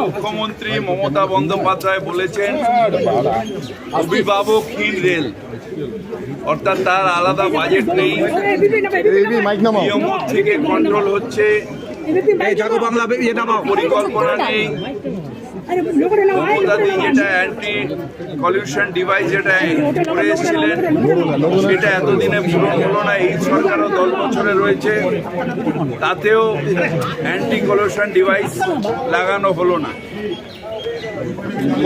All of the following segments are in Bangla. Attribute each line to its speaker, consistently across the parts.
Speaker 1: মুখ্যমন্ত্রী মমতা বন্দ্যোপাধ্যায় বলেছেন অভিভাবকহীন রেল। অর্থাৎ তার আলাদা বাজেট নেই। নিয়ম থেকে কন্ট্রোল হচ্ছে। পরিকল্পনা নেই। মমতাদি যেটা অ্যান্টি পলিউশন ডিভাইস যেটা করে এসেছিলেন সেটা এতদিনে পূরণ হলো না এই সরকারও দশ বছরে রয়েছে। তাতেও অ্যান্টি পলিউশন ডিভাইস লাগানো হলো না।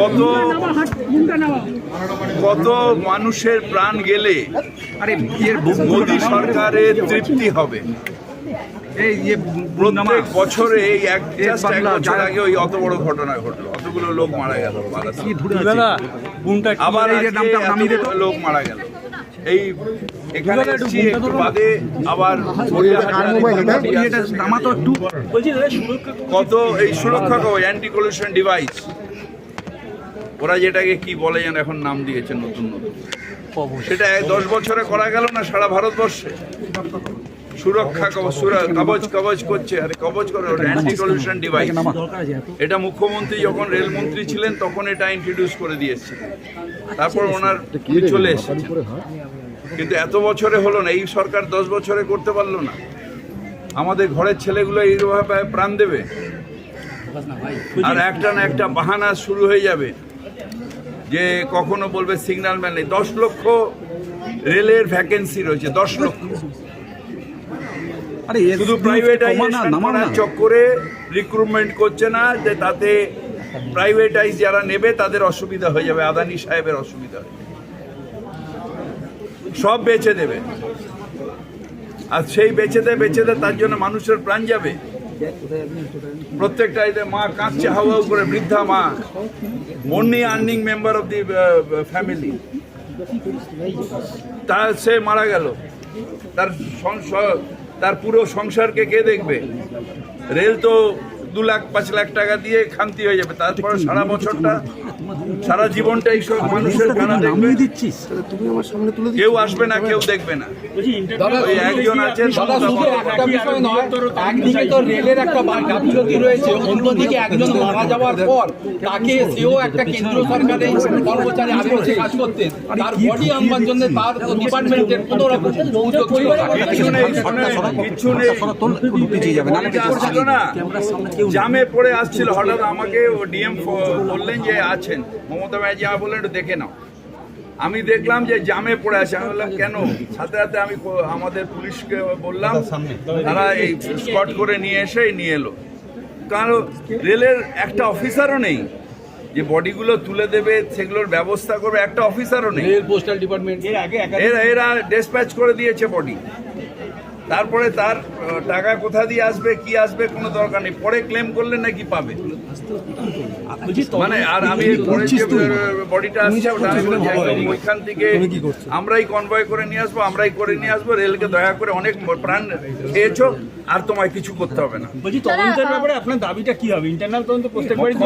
Speaker 1: কত কত মানুষের প্রাণ গেলে
Speaker 2: আরে
Speaker 1: মোদী সরকারের তৃপ্তি হবে।
Speaker 2: এই যে
Speaker 1: প্রত্যেক বছরে এই এক বছর আগে ওই অত বড় ঘটনা ঘটলো। অতগুলো লোক মারা গেল? আবার
Speaker 2: এই যে নামটা নামিয়ে তো।
Speaker 1: লোক মারা গেল। এই এখানে এসছি একটু বাদে আবার
Speaker 2: এটা? একটু
Speaker 3: বলছি দাদা সুরক্ষা
Speaker 1: কত এই সুরক্ষা কবচ অ্যান্টি পলিউশন ডিভাইস ওরা যেটাকে কি বলে যেন এখন নাম দিয়েছে নতুন নতুন। সেটা এক দশ বছরে করা গেল না সারা ভারতবর্ষে? সুরক্ষা কবচ কবচ কবচ করছে আরে কবচ করে অ্যান্টি পলিউশন ডিভাইস এটা মুখ্যমন্ত্রী যখন রেলমন্ত্রী ছিলেন তখন এটা ইন্ট্রোডিউস করে দিয়েছে তারপর ওনার উনি চলে এসেছে। কিন্তু এত বছরে হলো না এই সরকার দশ বছরে করতে পারল না। আমাদের ঘরের ছেলেগুলো এইভাবে প্রাণ দেবে। আর একটা না একটা বাহানা শুরু হয়ে যাবে। যে কখনো বলবে সিগন্যাল ম্যান নেই। দশ লক্ষ রেলের ভ্যাকেন্সি রয়েছে দশ লক্ষ।
Speaker 2: আরে
Speaker 1: শুধু প্রাইভেটাইজেশন চক্করে রিক্রুটমেন্ট করছে না যে তাতে প্রাইভেটাইজ যারা নেবে তাদের অসুবিধা হয়ে যাবে আদানি সাহেবের অসুবিধা হয়ে যাবে। সব বেচে দেবে। আর সেই বেচে দেয় বেচে দেয় তার জন্য মানুষের প্রাণ যাবে। প্রত্যেকটা এতে মা কাঁদছে হাওয়া করে বৃদ্ধা মা। Only earning member of the family তার সে মারা গেল। তার তার পুরো সংসারকে কে দেখবে? রেল তো দু লাখ পাঁচ লাখ টাকা দিয়ে খান্তি হয়ে যাবে তারপরে সারা বছরটা সারা জীবনটা এইসব মানুষের খানা দেখবে কেউ আসবে না কেউ দেখবে না
Speaker 3: বলছি ইন্টারভিউ
Speaker 1: ওই একজন আছেন
Speaker 4: দাদা শুধু একটা বিষয় নয় একদিকে তো রেলের একটা গাফিলতি রয়েছে অন্যদিকে একজন মারা যাওয়ার পর তাকে সেও একটা কেন্দ্র সরকারের কর্মচারী আদিবাসী কাজ করতেন তার বডি আনবার জন্য তার ডিপার্টমেন্টের কোনো রকম উদ্যোগ ছিল না।
Speaker 1: কিচ্ছু নেই কিচ্ছু নেই
Speaker 2: যাবে
Speaker 1: না জামে পড়ে আসছিল হঠাৎ আমাকে ও ডিএম বললেন যে আছেন। মমতা ব্যানার্জি আমার বললেন একটু দেখে নাও। আমি দেখলাম যে জামে পড়ে আছে। আমি বললাম কেন? সাথে সাথে আমি আমাদের পুলিশকে বললাম তারা এই স্পট করে নিয়ে এসে নিয়ে এলো। কারণ রেলের একটা অফিসারও নেই। যে বডিগুলো তুলে দেবে সেগুলোর ব্যবস্থা করবে একটা অফিসারও নেই।
Speaker 4: Rail postal department.
Speaker 3: এর আগে
Speaker 1: এরা এরা ডিসপ্যাচ করে দিয়েছে বডি। তারপরে তার টাকা কোথা দিয়ে আসবে কি আসবে কোনো দরকার নেই। পরে ক্লেম করলে নাকি পাবে। মানে আর আমি পরে যে বডিটা আসছে ওটা আমি বলছি ওইখান থেকে আমরাই কনভয় করে নিয়ে আসব আমরাই করে নিয়ে আসব রেলকে দয়া করে অনেক প্রাণ খেয়েছো আর তোমায় কিছু করতে হবে না।
Speaker 3: বলছি তদন্তের ব্যাপারে আপনার দাবিটা কি হবে? ইন্টারনাল তদন্ত প্রত্যেকবারই